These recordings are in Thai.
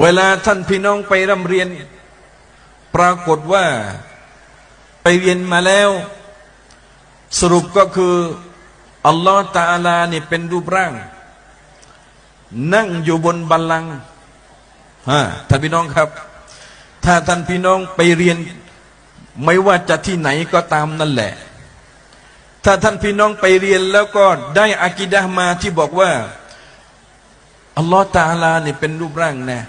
เวลาท่านพี่น้องไปร่ำเรียน ปรากฏว่าไปเรียนมาแล้ว สรุปก็คืออัลลอฮ์ตาอาลาเนี่ยเป็นรูปร่าง นั่งอยู่บนบัลลังก์ฮะท่านพี่น้องครับ ถ้าท่านพี่น้องไปเรียน ไม่ว่าจะที่ไหนก็ตามนั่นแหละ ถ้าท่านพี่น้องไปเรียนแล้วก็ได้อากิดะมาที่บอกว่าอัลลอฮ์ตาอาลาเนี่ยเป็นรูปร่างนะ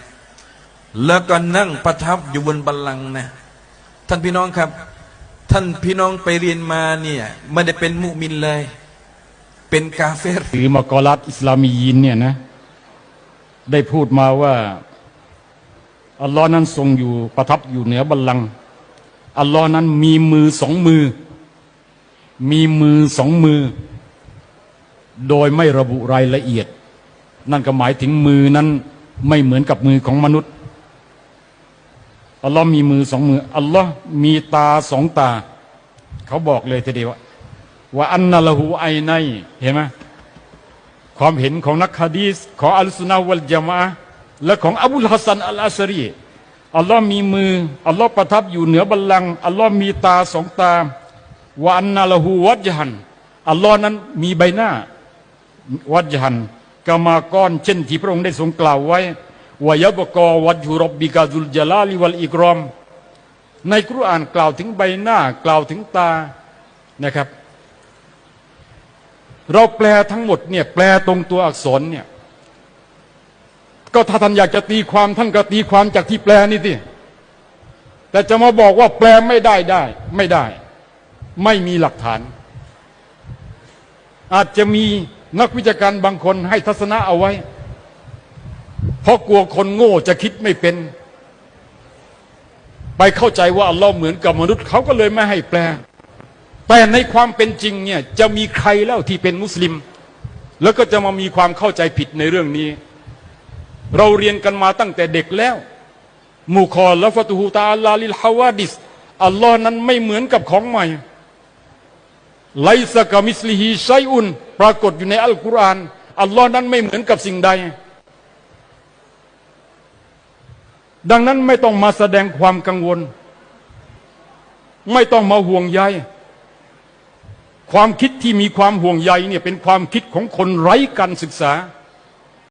แล้วก็นั่งประทับอยู่บนบัลลังก์นะท่านพี่น้องครับ ท่านพี่น้องไปเรียนมาเนี่ยไม่ได้เป็นมุมินเลย เป็นกาเฟรหรือมากอลัดอิสลามียินเนี่ยนะ ได้พูดมาว่า อัลลอฮ์นั้นทรงอยู่ประทับอยู่เหนือบัลลังก์อัลลอฮ์นั้นมีมือสองมือ มีมือสองมือ โดยไม่ระบุรายละเอียด นั่นก็หมายถึงมือนั้นไม่เหมือนกับมือของมนุษย์ อัลลอฮ์มีมือสองมืออัลลอฮ์มีตาสองตา เขาบอกเลยทีเดียวว่าอันนาลหูไอในเห็นไหมความเห็นของนักฮะดีษของอัลสุนนะวัลจามะและของอบุลฮัสซันอัลอาชรีอัลลอฮ์มีมืออัลลอฮ์ประทับอยู่เหนือบัลลังก์อัลลอฮ์มีตาสองตาว่าอันนาลหูวัจฮันอัลลอฮ์นั้นมีใบหน้า วัจฮันกามากรเช่นที่พระองค์ได้ทรงกล่าวไว้ วายบกอวัจหุรบบิกาซุลจลาลิวัลอิกรอม ในคุรอานกล่าวถึงใบหน้ากล่าวถึงตานะครับ เราแปลทั้งหมดเนี่ยแปลตรงตัวอักษรเนี่ยก็ถ้าท่านอยากจะตีความท่านก็ตีความจากที่แปลนี่สิแต่จะมาบอกว่าแปลไม่ได้ได้ ไม่ได้ ไม่มีหลักฐาน อาจจะมีนักวิชาการบางคนให้ทัศนะเอาไว้ เพราะกลัวคนโง่จะคิดไม่เป็น ไปเข้าใจว่าอัลลอฮ์เหมือนกับมนุษย์เขาก็เลยไม่ให้แปล แต่ในความเป็นจริงเนี่ยจะมีใครแล้วที่เป็นมุสลิม แล้วก็จะมามีความเข้าใจผิดในเรื่องนี้ เราเรียนกันมาตั้งแต่เด็กแล้วมูคอและฟตูฮูตาอัลลาลิลฮาวาดิสอัลลอฮ์นั้นไม่เหมือนกับของใหม่ไลซะกามิสลิฮีชัยอุนปรากฏอยู่ในอัลกุรอานอัลลอฮ์นั้นไม่เหมือนกับสิ่งใด ดังนั้นไม่ต้องมาแสดงความกังวล ไม่ต้องมาห่วงใยความคิดที่มีความห่วงใยเนี่ยเป็นความคิดของคนไร้การศึกษา